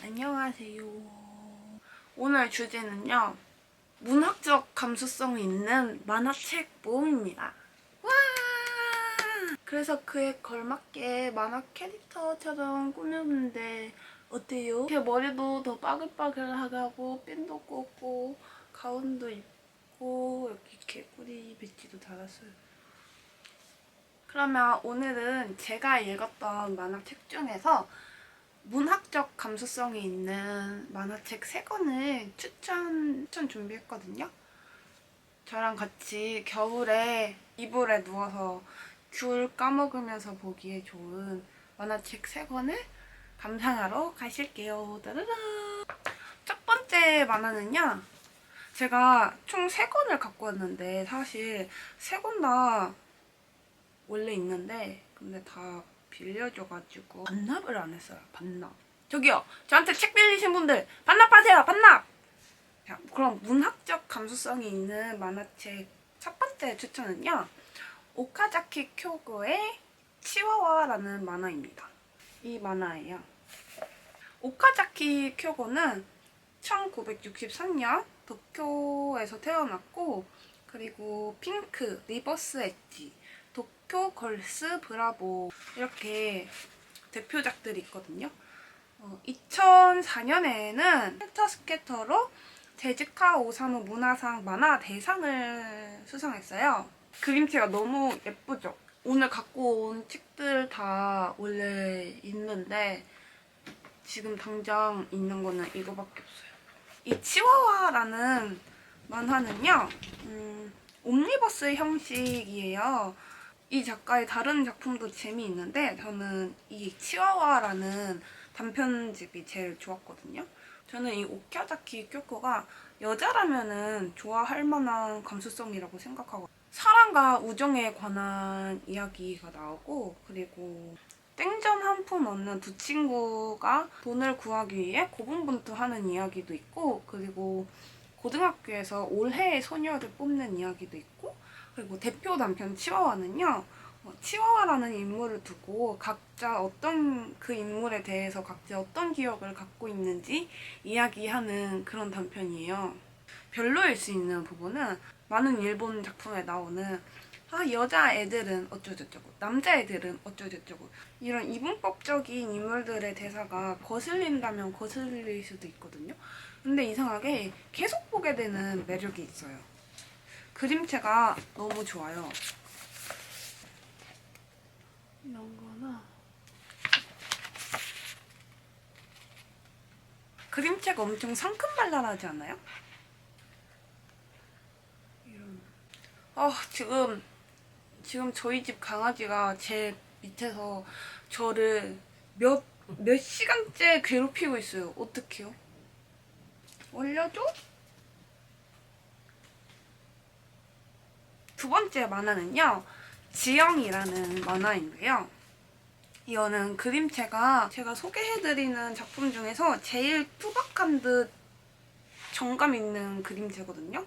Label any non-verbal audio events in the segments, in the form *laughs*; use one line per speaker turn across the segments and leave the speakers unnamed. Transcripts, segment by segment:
안녕하세요. 오늘 주제는요. 문학적 감수성이 있는 만화책 모음입니다. 와! 그래서 그에 걸맞게 만화 캐릭터처럼 꾸몄는데 어때요? 제 머리도 더 빠글빠글하고 핀도 꽂고 가운도 입고 여기 개구리 배지도 달았어요. 그러면 오늘은 제가 읽었던 만화책 중에서 문학적 감수성이 있는 만화책 3권을 추천, 추천 준비했거든요. 저랑 같이 겨울에 이불에 누워서 귤 까먹으면서 보기에 좋은 만화책 3권을 감상하러 가실게요. 따르르. 첫 번째 만화는요. 제가 총 3권을 갖고 왔는데 사실 3권 다 원래 있는데 근데 다 빌려줘가지고 반납을 안 했어요. 반납. 저기요. 저한테 책 빌리신 분들 반납하세요. 반납. 자, 그럼 문학적 감수성이 있는 만화책 첫 번째 추천은요. 오카자키 쿄고의 치와와라는 만화입니다. 이 만화예요. 오카자키 쿄고는 1963년 도쿄에서 태어났고 그리고 핑크, 리버스 엣지, 도쿄 걸스 브라보 이렇게 대표작들이 있거든요. 어, 2004년에는 펜터 스케터로 제즈카 오사무 문화상 만화 대상을 수상했어요. 그림체가 너무 예쁘죠? 오늘 갖고 온 책들 다 원래 있는데 지금 당장 있는 거는 이거밖에 없어요. 이 치와와라는 만화는요, 음, 옴니버스 형식이에요. 이 작가의 다른 작품도 재미있는데 저는 이 치와와라는 단편집이 제일 좋았거든요. 저는 이 오키아자키 쿄코가 여자라면은 좋아할 만한 감수성이라고 생각하고 사랑과 우정에 관한 이야기가 나오고 그리고 땡전 한푼 얻는 두 친구가 돈을 구하기 위해 고군분투하는 이야기도 있고 그리고 고등학교에서 올해의 소녀를 뽑는 이야기도 있고 그리고 대표 단편 치와와는요. 어, 치와와라는 인물을 두고 각자 어떤 그 인물에 대해서 각자 어떤 기억을 갖고 있는지 이야기하는 그런 단편이에요. 별로일 수 있는 부분은 많은 일본 작품에 나오는 아 여자 애들은 어쩌저쩌고 남자 애들은 어쩌저쩌고 이런 이분법적인 인물들의 대사가 거슬린다면 거슬릴 수도 있거든요. 근데 이상하게 계속 보게 되는 매력이 있어요. 그림체가 너무 좋아요. 이런 거나 그림체가 엄청 상큼발랄하지 않아요? 이런 아 지금 지금 저희 집 강아지가 제 밑에서 저를 몇 몇 시간째 괴롭히고 있어요. 어떡해요? 올려줘? 두 번째 만화는요. 지영이라는 만화인데요. 이거는 그림체가 제가 소개해드리는 작품 중에서 제일 투박한 듯 정감 있는 그림체거든요.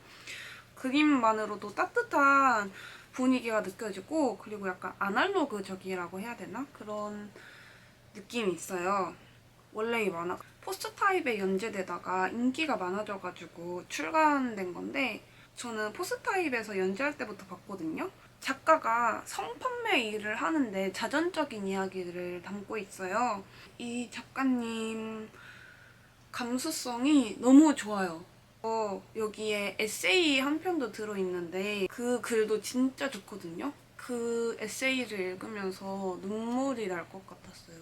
그림만으로도 따뜻한 분위기가 느껴지고 그리고 약간 아날로그적이라고 해야 되나? 그런 느낌이 있어요. 원래 이 만화 포스트 타입에 연재되다가 인기가 많아져가지고 출간된 건데 저는 포스트 타입에서 연재할 때부터 봤거든요. 작가가 성판매 일을 하는데 자전적인 이야기를 담고 있어요. 이 작가님 감수성이 너무 좋아요. 어, 여기에 에세이 한 편도 들어있는데 그 글도 진짜 좋거든요. 그 에세이를 읽으면서 눈물이 날 것 같았어요.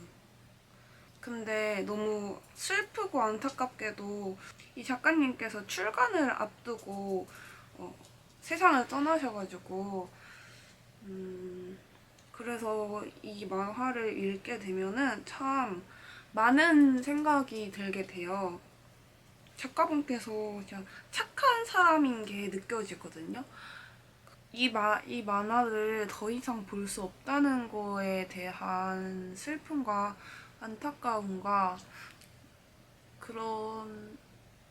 근데 너무 슬프고 안타깝게도 이 작가님께서 출간을 앞두고 어, 세상을 떠나셔가지고 음, 그래서 이 만화를 읽게 되면은 참 많은 생각이 들게 돼요. 작가분께서 진짜 착한 사람인 게 느껴지거든요. 이, 마, 이 만화를 더 이상 볼 수 없다는 거에 대한 슬픔과 안타까움과 그런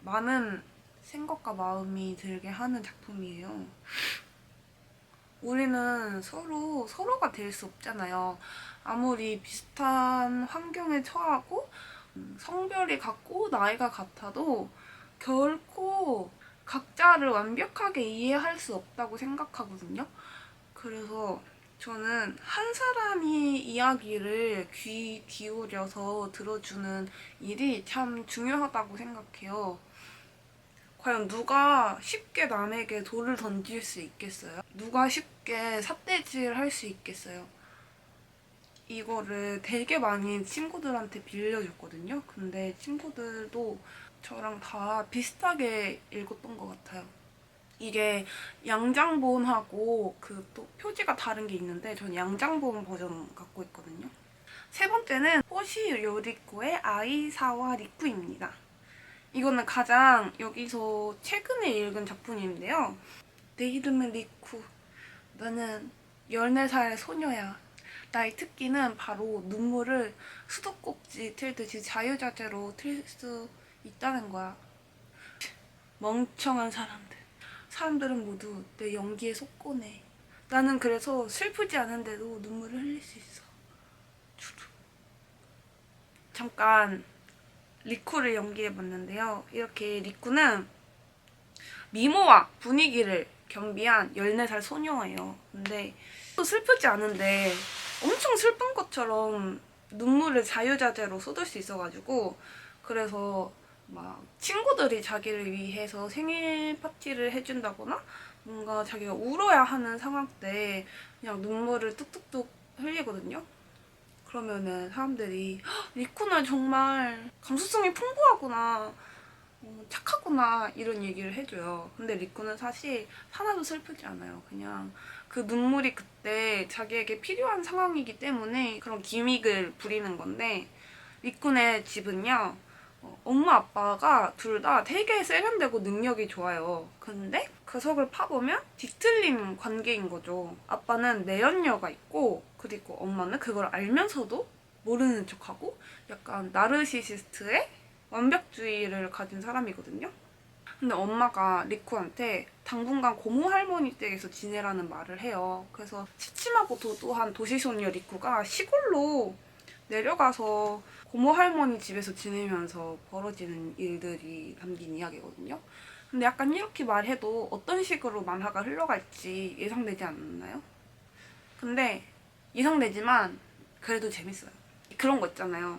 많은 생각과 마음이 들게 하는 작품이에요. 우리는 서로 서로가 될 수 없잖아요. 아무리 비슷한 환경에 처하고 음, 성별이 같고 나이가 같아도 결코 각자를 완벽하게 이해할 수 없다고 생각하거든요. 그래서 저는 한 사람이 이야기를 귀 기울여서 들어주는 일이 참 중요하다고 생각해요. 과연 누가 쉽게 남에게 돌을 던질 수 있겠어요? 누가 쉽게 삿대질 할 수 있겠어요? 이거를 되게 많이 친구들한테 빌려줬거든요. 근데 친구들도 저랑 다 비슷하게 읽었던 것 같아요. 이게 양장본하고 그 또 표지가 다른 게 있는데 전 양장본 버전 갖고 있거든요. 세 번째는 호시 요리코의 아이사와 리쿠입니다. 이거는 가장 여기서 최근에 읽은 작품인데요. 내 이름은 리쿠. 나는 14살 소녀야. 나의 특기는 바로 눈물을 수도꼭지 틀듯이 자유자재로 틀 수 있다는 거야. 멍청한 사람들. 사람들은 모두 내 연기에 속고네. 나는 그래서 슬프지 않은데도 눈물을 흘릴 수 있어. 잠깐 리쿠를 연기해봤는데요. 이렇게 리쿠는 미모와 분위기를 겸비한 14살 소녀예요. 근데 또 슬프지 않은데 엄청 슬픈 것처럼 눈물을 자유자재로 쏟을 수 있어가지고 그래서 막 친구들이 자기를 위해서 생일 파티를 해준다거나 뭔가 자기가 울어야 하는 상황 때 그냥 눈물을 뚝뚝뚝 흘리거든요. 그러면은 사람들이 "헉, 리쿠는 정말 감수성이 풍부하구나, 어, 착하구나 이런 얘기를 해줘요. 근데 리쿠는 사실 하나도 슬프지 않아요. 그냥 그 눈물이 그때 자기에게 필요한 상황이기 때문에 그런 기믹을 부리는 건데 리쿤의 집은요 어, 엄마 아빠가 둘 다 되게 세련되고 능력이 좋아요. 근데 그 석을 파보면 뒤틀린 관계인 거죠. 아빠는 내연녀가 있고 그리고 엄마는 그걸 알면서도 모르는 척하고 약간 나르시시스트의 완벽주의를 가진 사람이거든요. 근데 엄마가 리쿠한테 당분간 고모 할머니 댁에서 지내라는 말을 해요. 그래서 시침하고 도도한 도시소녀 리쿠가 시골로 내려가서 고모 할머니 집에서 지내면서 벌어지는 일들이 담긴 이야기거든요. 근데 약간 이렇게 말해도 어떤 식으로 만화가 흘러갈지 예상되지 않나요? 근데 예상되지만 그래도 재밌어요. 그런 거 있잖아요.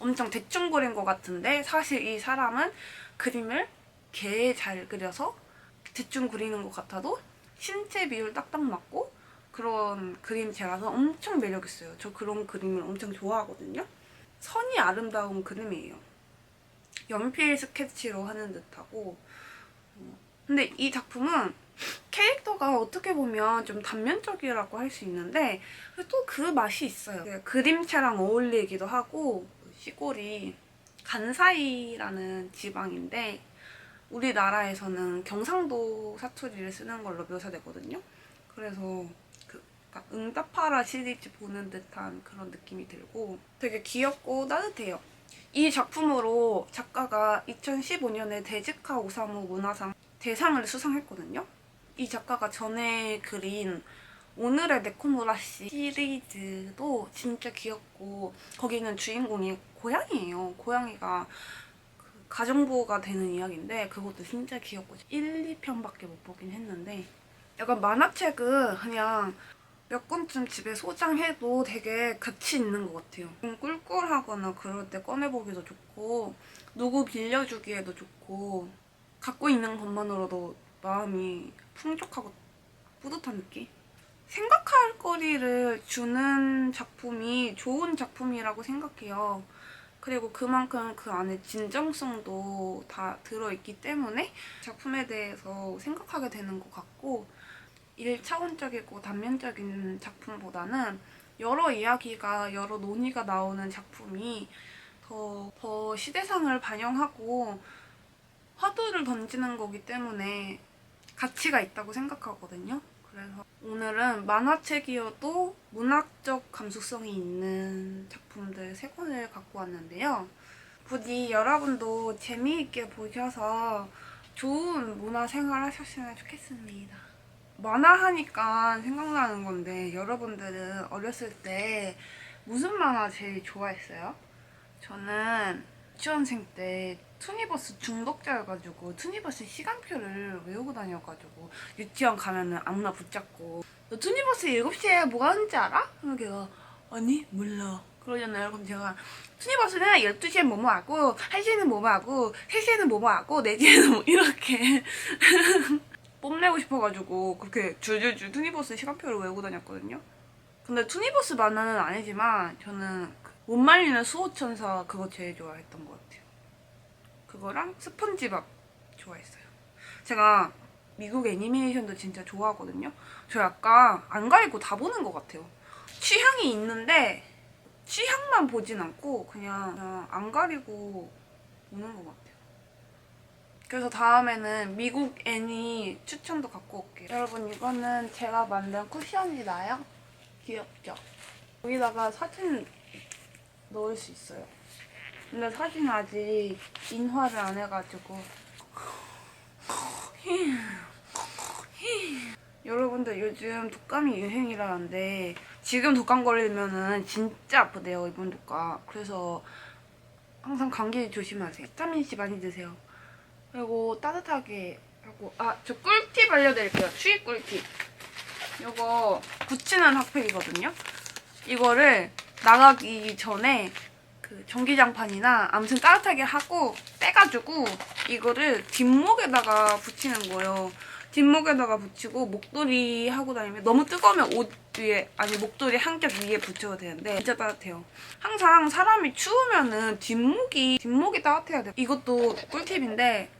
엄청 대충 그린 것 같은데 사실 이 사람은 그림을 개 잘 그려서 대충 그리는 것 같아도 신체 비율 딱딱 맞고 그런 그림체라서 엄청 매력있어요. 저 그런 그림을 엄청 좋아하거든요. 선이 아름다운 그림이에요. 연필 스케치로 하는 듯하고 어, 근데 이 작품은 캐릭터가 어떻게 보면 좀 단면적이라고 할 수 있는데 또 그 맛이 있어요. 그 그림체랑 어울리기도 하고 시골이 간사이라는 지방인데 우리나라에서는 경상도 사투리를 쓰는 걸로 묘사되거든요. 그래서 그 약간 응답하라 시리즈 보는 듯한 그런 느낌이 들고 되게 귀엽고 따뜻해요. 이 작품으로 작가가 2015년에 데즈카 오사무 문화상 대상을 수상했거든요. 이 작가가 전에 그린 오늘의 네코무라시 시리즈도 진짜 귀엽고 거기는 주인공이 고양이에요. 고양이가 그 가정부가 되는 이야기인데 그것도 진짜 귀엽고 1, 2편밖에 못 보긴 했는데 약간 만화책은 그냥 몇 권쯤 집에 소장해도 되게 가치 있는 것 같아요. 좀 꿀꿀하거나 그럴 때 꺼내보기도 좋고 누구 빌려주기에도 좋고 갖고 있는 것만으로도 마음이 풍족하고 뿌듯한 느낌? 생각할 거리를 주는 작품이 좋은 작품이라고 생각해요. 그리고 그만큼 그 안에 진정성도 다 들어있기 때문에 작품에 대해서 생각하게 되는 것 같고 1차원적이고 단면적인 작품보다는 여러 이야기가 여러 논의가 나오는 작품이 더, 더 시대상을 반영하고 화두를 던지는 거기 때문에 가치가 있다고 생각하거든요. 그래서 오늘은 만화책이어도 문학적 감수성이 있는 작품들 세 권을 갖고 왔는데요. 부디 여러분도 재미있게 보셔서 좋은 문화 생활 하셨으면 좋겠습니다. 만화 하니까 생각나는 건데 여러분들은 어렸을 때 무슨 만화 제일 좋아했어요? 저는 유치원생 때 투니버스 중독자여가지고 투니버스 시간표를 외우고 다녀가지고 유치원 가면은 아무나 붙잡고 너 투니버스 7시에 뭐가 하는지 알아? 걔가 아니 몰라 그러잖아요. 그럼 제가 투니버스는 12시엔 뭐뭐 하고 1시에는 뭐뭐 하고 3시에는 뭐뭐 하고 4시에는 뭐 이렇게 *laughs* 뽐내고 싶어가지고 그렇게 줄줄줄 투니버스 시간표를 외우고 다녔거든요. 근데 투니버스 만화는 아니지만 저는 그못 말리는 수호천사 그거 제일 좋아했던 것 같아요. 그거랑 스펀지밥 좋아했어요. 제가 미국 애니메이션도 진짜 좋아하거든요. 저 약간 안 가리고 다 보는 것 같아요. 취향이 있는데 취향만 보진 않고 그냥, 그냥 안 가리고 보는 것 같아요 그래서 다음에는 미국 애니 추천도 갖고 올게요 여러분 이거는 제가 만든 쿠션이나요? 귀엽죠? 여기다가 사진 넣을 수 있어요. 근데 사진 아직 인화를 안 해가지고. *laughs* 여러분들 요즘 독감이 유행이라는데 지금 독감 걸리면은 진짜 아프대요 이번 독감. 그래서 항상 감기 조심하세요. 비타민 C 많이 드세요. 그리고 따뜻하게 하고 아 저 꿀팁 알려드릴게요. 추위 꿀팁. 이거 붙이는 핫팩이거든요. 이거를 나가기 전에 그 전기장판이나 아무튼 따뜻하게 하고 빼가지고 이거를 뒷목에다가 붙이는 거예요. 뒷목에다가 붙이고 목도리 하고 다니면 너무 뜨거우면 옷 위에 아니 목도리 한겹 위에 붙여도 되는데 진짜 따뜻해요. 항상 사람이 추우면은 뒷목이 뒷목이 따뜻해야 돼. 이것도 꿀팁인데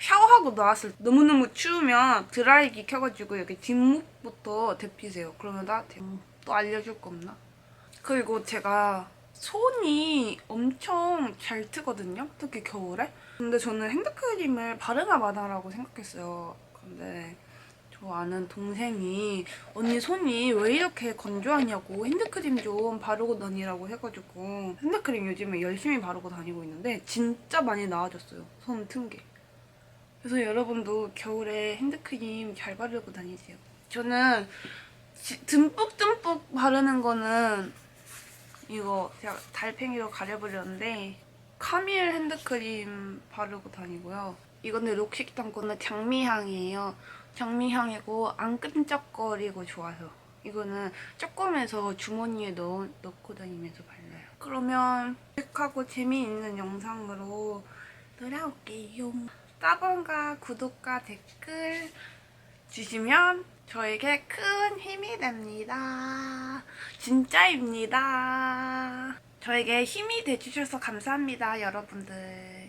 샤워하고 나왔을 때 너무너무 추우면 드라이기 켜가지고 여기 뒷목부터 데피세요. 그러면 따뜻해요. 또 알려줄 거 없나? 그리고 제가 손이 엄청 잘 트거든요. 특히 겨울에. 근데 저는 핸드크림을 바르나 마나라고 생각했어요. 근데 저 아는 동생이 언니 손이 왜 이렇게 건조하냐고 핸드크림 좀 바르고 다니라고 해가지고 핸드크림 요즘에 열심히 바르고 다니고 있는데 진짜 많이 나아졌어요. 손 튼 게. 그래서 여러분도 겨울에 핸드크림 잘 바르고 다니세요. 저는 지- 듬뿍듬뿍 바르는 거는 이거 제가 달팽이로 가려버렸는데 카밀 핸드크림 바르고 다니고요. 이거는 록식당 거는 장미향이에요. 장미향이고 안 끈적거리고 좋아요. 이거는 조금해서 주머니에 넣, 넣고 다니면서 발라요. 그러면 유익하고 재미있는 영상으로 돌아올게요. 따봉과 구독과 댓글 주시면 저에게 큰 힘이 됩니다. 진짜입니다. 저에게 힘이 돼주셔서 감사합니다, 여러분들.